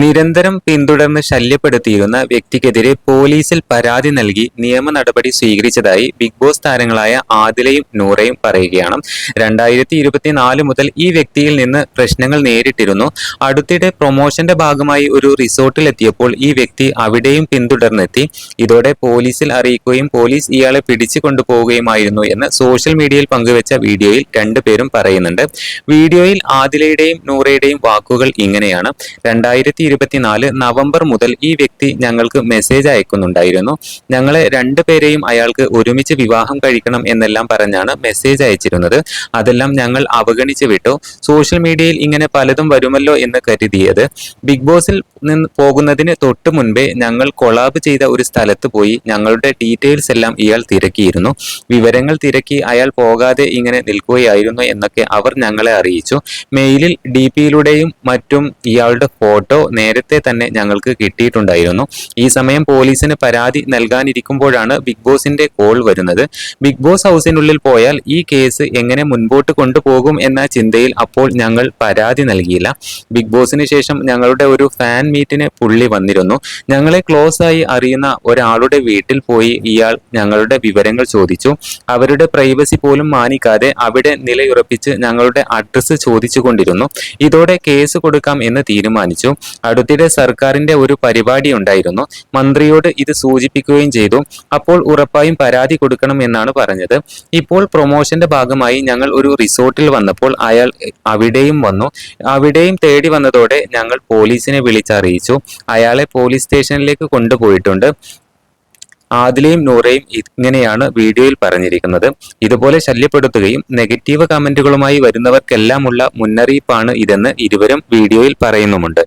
നിരന്തരം പിന്തുടർന്ന് ശല്യപ്പെടുത്തിയിരുന്ന വ്യക്തിക്കെതിരെ പോലീസിൽ പരാതി നൽകി നിയമ നടപടി സ്വീകരിച്ചതായി ബിഗ് ബോസ് താരങ്ങളായ ആദിലയും നൂറയും പറയുകയാണ്. രണ്ടായിരത്തി ഇരുപത്തിനാല് മുതൽ ഈ വ്യക്തിയിൽ നിന്ന് പ്രശ്നങ്ങൾ നേരിട്ടിരുന്നു. അടുത്തിടെ പ്രൊമോഷന്റെ ഭാഗമായി ഒരു റിസോർട്ടിൽ എത്തിയപ്പോൾ ഈ വ്യക്തി അവിടെയും പിന്തുടർന്നെത്തി. ഇതോടെ പോലീസിൽ അറിയിക്കുകയും പോലീസ് ഇയാളെ പിടിച്ചു കൊണ്ടുപോവുകയുമായിരുന്നു എന്ന് സോഷ്യൽ മീഡിയയിൽ പങ്കുവച്ച വീഡിയോയിൽ രണ്ടുപേരും പറയുന്നുണ്ട്. വീഡിയോയിൽ ആദിലയുടെയും നൂറയുടെയും വാക്കുകൾ ഇങ്ങനെയാണ്. രണ്ടായിരത്തി ഇരുപത്തിനാല് നവംബർ മുതൽ ഈ വ്യക്തി ഞങ്ങൾക്ക് മെസ്സേജ് അയക്കുന്നുണ്ടായിരുന്നു. ഞങ്ങളെ രണ്ടുപേരെയും അയാൾക്ക് ഒരുമിച്ച് വിവാഹം കഴിക്കണം എന്നെല്ലാം പറഞ്ഞാണ് മെസ്സേജ് അയച്ചിരുന്നത്. അതെല്ലാം ഞങ്ങൾ അവഗണിച്ചു വിട്ടു. സോഷ്യൽ മീഡിയയിൽ ഇങ്ങനെ പലതും വരുമല്ലോ എന്ന് കരുതിയത്. ബിഗ് ബോസിൽ നിന്ന് പോകുന്നതിന് തൊട്ട് മുൻപേ ഞങ്ങൾ കൊളാബ് ചെയ്ത ഒരു സ്ഥലത്ത് പോയി ഞങ്ങളുടെ ഡീറ്റെയിൽസ് എല്ലാം ഇയാൾ തിരക്കിയിരുന്നു. വിവരങ്ങൾ തിരക്കി അയാൾ പോകാതെ ഇങ്ങനെ നിൽക്കുകയായിരുന്നു എന്നൊക്കെ അവർ ഞങ്ങളെ അറിയിച്ചു. മെയിലിൽ ഡി പിയിലൂടെയും മറ്റും ഇയാളുടെ ഫോട്ടോ നേരത്തെ തന്നെ ഞങ്ങൾക്ക് കിട്ടിയിട്ടുണ്ടായിരുന്നു. ഈ സമയം പോലീസിന് പരാതി നൽകാനിരിക്കുമ്പോഴാണ് ബിഗ് ബോസിന്റെ കോൾ വരുന്നത്. ബിഗ് ബോസ് ഹൗസിനുള്ളിൽ പോയാൽ ഈ കേസ് എങ്ങനെ മുൻപോട്ട് കൊണ്ടുപോകും എന്ന ചിന്തയിൽ അപ്പോൾ ഞങ്ങൾ പരാതി നൽകിയില്ല. ബിഗ് ബോസിന് ശേഷം ഞങ്ങളുടെ ഒരു ഫാൻ മീറ്റിന് പുള്ളി വന്നിരുന്നു. ഞങ്ങളെ ക്ലോസ് ആയി അറിയുന്ന ഒരാളുടെ വീട്ടിൽ പോയി ഇയാൾ ഞങ്ങളുടെ വിവരങ്ങൾ ചോദിച്ചു. അവരുടെ പ്രൈവസി പോലും മാനിക്കാതെ അവിടെ നിലയുറപ്പിച്ച് ഞങ്ങളുടെ അഡ്രസ്സ് ചോദിച്ചുകൊണ്ടിരുന്നു. ഇതോടെ കേസ് കൊടുക്കാം എന്ന് തീരുമാനിച്ചു. അടുത്തിടെ സർക്കാരിന്റെ ഒരു പരിപാടി ഉണ്ടായിരുന്നു. മന്ത്രിയോട് ഇത് സൂചിപ്പിക്കുകയും ചെയ്തു. അപ്പോൾ ഉറപ്പായും പരാതി കൊടുക്കണം എന്നാണ് പറഞ്ഞത്. ഇപ്പോൾ പ്രൊമോഷന്റെ ഭാഗമായി ഞങ്ങൾ ഒരു റിസോർട്ടിൽ വന്നപ്പോൾ അയാൾ അവിടെയും വന്നു. അവിടെയും തേടി വന്നതോടെ ഞങ്ങൾ പോലീസിനെ വിളിച്ചറിയിച്ചു. അയാളെ പോലീസ് സ്റ്റേഷനിലേക്ക് കൊണ്ടുപോയിട്ടുണ്ട്. ആദിലയും നൂറയും ഇങ്ങനെയാണ് വീഡിയോയിൽ പറഞ്ഞിരിക്കുന്നത്. ഇതുപോലെ ശല്യപ്പെടുത്തുകയും നെഗറ്റീവ് കമന്റുകളുമായി വരുന്നവർക്കെല്ലാമുള്ള മുന്നറിയിപ്പാണ് ഇതെന്ന് ഇരുവരും വീഡിയോയിൽ പറയുന്നുമുണ്ട്.